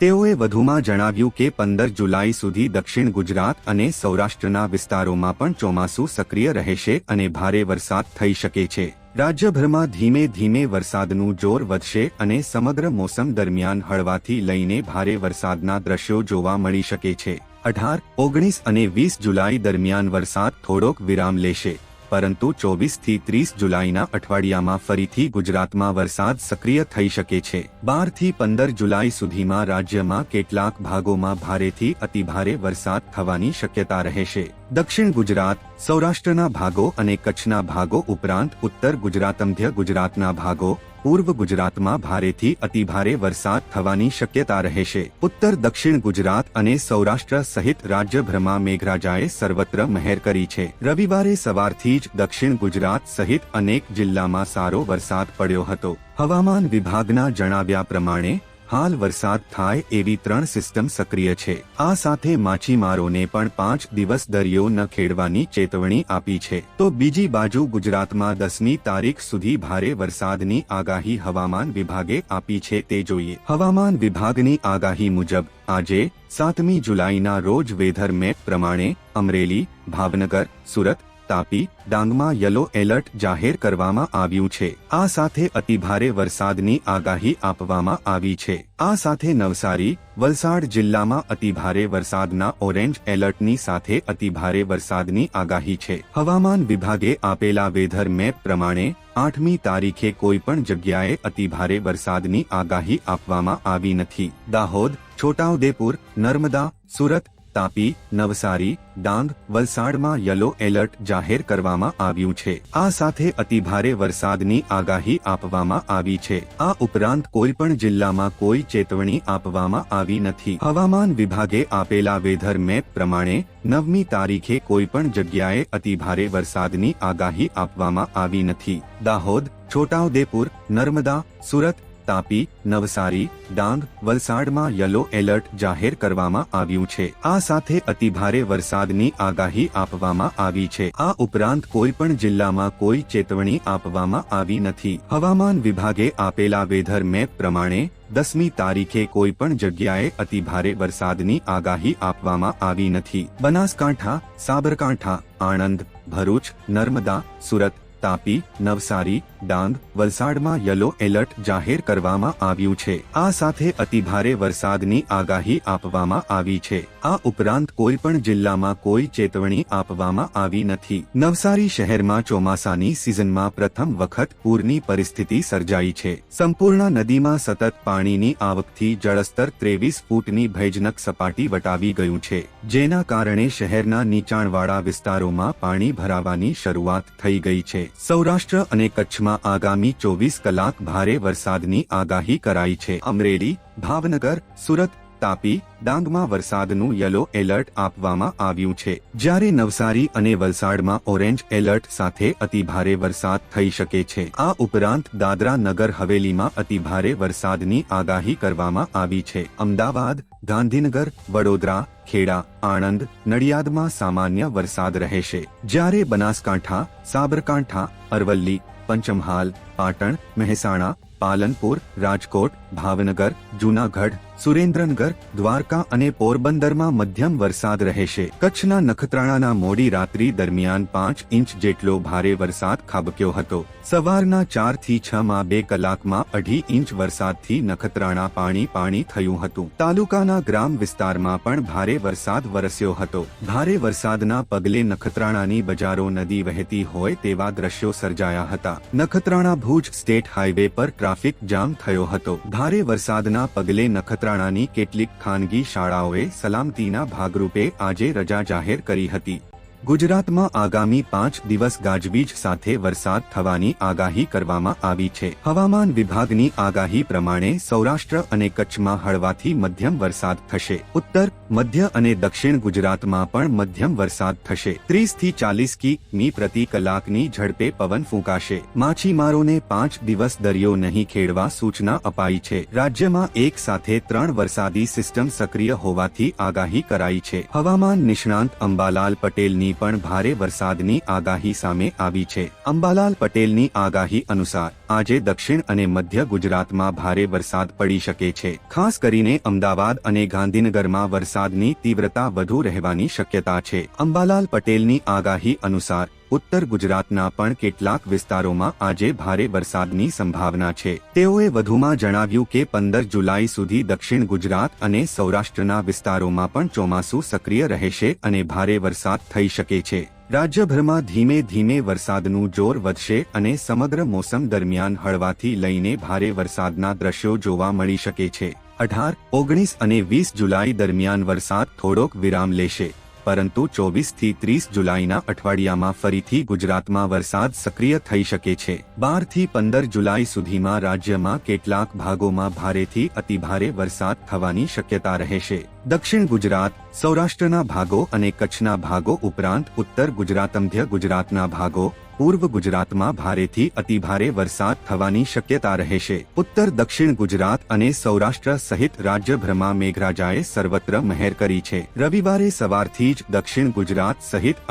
તેઓએ વધુમાં જણાવ્યું કે પંદર જુલાઈ સુધી દક્ષિણ ગુજરાત અને સૌરાષ્ટ્રના વિસ્તારોમાં પણ ચોમાસું સક્રિય રહેશે અને ભારે વરસાદ થઈ શકે છે. રાજ્યભરમાં ધીમે ધીમે વરસાદનું જોર વધશે અને સમગ્ર મોસમ દરમિયાન હળવાથી લઈને ભારે વરસાદના દ્રશ્યો જોવા મળી શકે છે. અઢાર, ઓગણીસ અને વીસ જુલાઈ દરમિયાન વરસાદ થોડોક વિરામ લેશે. પરંતુ ચોવીસથી ત્રીસ જુલાઈના અઠવાડિયામાં ફરીથી ગુજરાતમાં વરસાદ સક્રિય થઈ શકે છે. બારથી પંદર જુલાઈ સુધીમાં રાજ્યમાં કેટલાક ભાગોમાં ભારેથી અતિભારે વરસાદ થવાની શક્યતા રહેશે. દક્ષિણ ગુજરાત, સૌરાષ્ટ્રના ભાગો અને કચ્છના ભાગો ઉપરાંત ઉત્તર ગુજરાત, મધ્ય ગુજરાતના ભાગો પૂર્વ ગુજરાતમાં ભારેથી અતિભારે વરસાદ થવાની શક્યતા રહેશે ઉત્તર, દક્ષિણ ગુજરાત અને સૌરાષ્ટ્ર સહિત રાજ્યભરમાં મેઘરાજાએ સર્વત્ર મહેર કરી છે. રવિવારે સવારથી જ દક્ષિણ ગુજરાત સહિત અનેક જિલ્લામાં સારો વરસાદ પડ્યો હતો. હવામાન વિભાગના જણાવ્યા પ્રમાણે હાલ વરસાદ થાય એવી ત્રણ સિસ્ટમ સક્રિય છે. આ સાથે માછીમારોને પણ પાંચ દિવસ દરિયો ન ખેડવાની ચેતવણી આપી છે. તો બીજી બાજુ ગુજરાતમાં દસમી તારીખ સુધી ભારે વરસાદની આગાહી હવામાન વિભાગે આપી છે તે જોઈએ. હવામાન વિભાગની આગાહી મુજબ, આજે સાતમી જુલાઈના રોજ વેધર મેપ પ્રમાણે અમરેલી, ભાવનગર, સુરત તાપી, ડાંગમાં યલો એલર્ટ જાહેર કરવામાં આવ્યું છે. આ સાથે અતિભારે વરસાદની આગાહી આપવામાં આવી છે. આ સાથે નવસારી, વલસાડ જિલ્લામાં અતિભારે વરસાદના ઓરેન્જ એલર્ટની સાથે અતિભારે વરસાદની આગાહી છે. હવામાન વિભાગે આપેલા વેધર મેપ પ્રમાણે આઠમી તારીખે કોઈ પણ જગ્યાએ અતિભારે વરસાદની આગાહી આપવામાં આવી નથી. દાહોદ, છોટાઉદેપુર, નર્મદા, સુરત તાપી, નવસારી, ડાંગ, વલસાડમાં યલો એલર્ટ જાહેર કરવામાં આવ્યું છે. આ સાથે અતિભારે વરસાદની આગાહી આપવામાં આવી છે. આ ઉપરાંત કોઈ પણ જિલ્લામાં કોઈ ચેતવણી આપવામાં આવી નથી. હવામાન વિભાગે આપેલા વેધર મેપ પ્રમાણે નવમી તારીખે કોઈ પણ જગ્યાએ અતિભારે વરસાદની આગાહી આપવામાં આવી નથી. દાહોદ, છોટાઉદેપુર, નર્મદા, સુરત તાપી, નવસારી, ડાંગ, વલસાડમાં યલો એલર્ટ જાહેર કરવામાં આવ્યું છે. આ સાથે અતિભારે વરસાદની આગાહી આપવામાં આવી છે. આ ઉપરાંત કોઈ પણ જિલ્લામાં કોઈ ચેતવણી આપવામાં આવી નથી. હવામાન વિભાગે આપેલા વેધર મેપ પ્રમાણે દસમી તારીખે કોઈ પણ જગ્યાએ અતિભારે વરસાદની આગાહી આપવામાં આવી નથી. બનાસકાંઠા, સાબરકાંઠા, આણંદ, ભરૂચ, નર્મદા, સુરત તાપી, નવસારી, ડાંગ, વલસાડમાં યલો એલર્ટ જાહેર કરવામાં આવ્યું છે. આ સાથે અતિભારે વરસાદની આગાહી આપવામાં આવી છે. આ ઉપરાંત કોઈ પણ જિલ્લામાં કોઈ ચેતવણી આપવામાં આવી નથી. નવસારી શહેરમાં ચોમાસાની સિઝનમાં પ્રથમ વખત પૂરની પરિસ્થિતિ સર્જાઈ છે. સંપૂર્ણ નદીમાં સતત પાણીની આવકથી જળસ્તર ત્રેવીસ ફૂટની ભયજનક સપાટી વટાવી ગયું છે. જેના કારણે શહેરના નીચાણવાળા વિસ્તારોમાં પાણી ભરાવાની શરૂઆત થઈ ગઈ છે. સૌરાષ્ટ્ર અને કચ્છમાં આગામી ચોવીસ કલાક ભારે વરસાદની આગાહી કરાઈ છે. અમરેલી, ભાવનગર, સુરત, તાપી, ડાંગમાં વરસાદનું યલો એલર્ટ આપવામાં આવ્યું છે. જ્યારે નવસારી અને વલસાડમાં ઓરેન્જ એલર્ટ સાથે અતિભારે વરસાદ થઈ શકે છે. આ ઉપરાંત દાદરા નગર હવેલીમાં અતિભારે વરસાદની આગાહી કરવામાં આવી છે. અમદાવાદ ગાંધીનગર, વડોદરા, ખેડા, આણંદ, નડિયાદમાં સામાન્ય વરસાદ રહેશે. જ્યારે બનાસકાંઠા, સાબરકાંઠા, અરવલ્લી, પંચમહાલ, પાટણ, મહેસાણા, પાલનપુર, રાજકોટ, ભાવનગર, જૂનાગઢ સુરેન્દ્રનગર, દ્વારકા અને પોરબંદરમાં મધ્યમ વરસાદ રહેશે. કચ્છના નખત્રાણાના મોડી રાત્રિ દરમિયાન પાંચ ઇંચ જેટલો ભારે વરસાદ ખાબક્યો હતો. સવારના ચારથી છ માં બે કલાકમાં અઢી ઇંચ વરસાદથી નખત્રાણા પાણી પાણી થયું હતું. તાલુકાના ગ્રામ વિસ્તારમાં પણ ભારે વરસાદ વરસ્યો હતો. ભારે વરસાદના પગલે નખત્રાણાની બજારો નદી વહેતી હોય તેવા દ્રશ્યો સર્જાયા હતા. નખત્રાણા ભુજ સ્ટેટ હાઈવે પર ટ્રાફિક જામ થયો હતો. ભારે વરસાદના પગલે નખત્રાણાની કેટલીક ખાનગી શાળાઓએ સલામતીના ભાગરૂપે આજે રજા જાહેર કરી હતી. ગુજરાતમાં આગામી પાંચ દિવસ ગાજવીજ સાથે વરસાદ થવાની આગાહી કરવામાં આવી છે. હવામાન વિભાગની આગાહી પ્રમાણે સૌરાષ્ટ્ર અને કચ્છમાં હળવાથી મધ્યમ વરસાદ થશે. ઉત્તર, મધ્ય અને દક્ષિણ ગુજરાતમાં પણ મધ્યમ વરસાદ થશે. ત્રીસથી ચાલીસ કિમી પ્રતિ કલાકની ઝડપે પવન ફૂંકાશે. માછીમારોને પાંચ દિવસ દરિયો નહીં ખેડવા સૂચના અપાઈ છે. રાજ્યમાં એક સાથે ત્રણ વરસાદી સિસ્ટમ સક્રિય હોવાથી આગાહી કરાઈ છે. હવામાન નિષ્ણાંત અંબાલાલ પટેલની સુધીની પણ ભારે વરસાદની આગાહી સામે આવી છે. અંબાલાલ પટેલની આગાહી અનુસાર, આજે દક્ષિણ અને મધ્ય ગુજરાતમાં ભારે વરસાદ પડી શકે છે. ખાસ કરીને અમદાવાદ અને ગાંધીનગરમાં વરસાદની તીવ્રતા વધુ રહેવાની શક્યતા છે. અંબાલાલ પટેલની આગાહી અનુસાર ઉત્તર ગુજરાતના પણ કેટલાક વિસ્તારોમાં આજે ભારે વરસાદની સંભાવના છે. તેઓએ વધુમાં જણાવ્યું કે પંદર જુલાઈ સુધી દક્ષિણ ગુજરાત અને સૌરાષ્ટ્રના વિસ્તારોમાં પણ ચોમાસું સક્રિય રહેશે અને ભારે વરસાદ થઈ શકે છે. રાજ્યભરમાં ધીમે ધીમે વરસાદનું જોર વધશે અને સમગ્ર મોસમ દરમિયાન હળવાથી લઈને ભારે વરસાદના દ્રશ્યો જોવા મળી શકે છે. અઢાર, ઓગણીસ અને વીસ જુલાઈ દરમિયાન વરસાદ થોડોક વિરામ લેશે. પરંતુ ચોવીસથી ત્રીસ જુલાઈના અઠવાડિયામાં ફરીથી ગુજરાતમાં વરસાદ સક્રિય થઈ શકે છે. બારથી પંદર જુલાઈ સુધીમાં રાજ્યમાં કેટલાક ભાગોમાં ભારેથી અતિભારે વરસાદ થવાની શક્યતા રહેશે. દક્ષિણ ગુજરાત સૌરાષ્ટ્રના ભાગો અને કચ્છના ભાગો ઉપરાંત ઉત્તર ગુજરાત મધ્ય ગુજરાતના ભાગો, પૂર્વ ગુજરાતમાં ભારેથી અતિભારે વરસાદ થવાની શક્યતા રહેશે. ઉત્તર, દક્ષિણ ગુજરાત અને સૌરાષ્ટ્ર સહિત રાજ્યભરમાં મેઘરાજાએ સર્વત્ર મહેર કરી છે. રવિવારે સવારથી જ દક્ષિણ ગુજરાત સહિત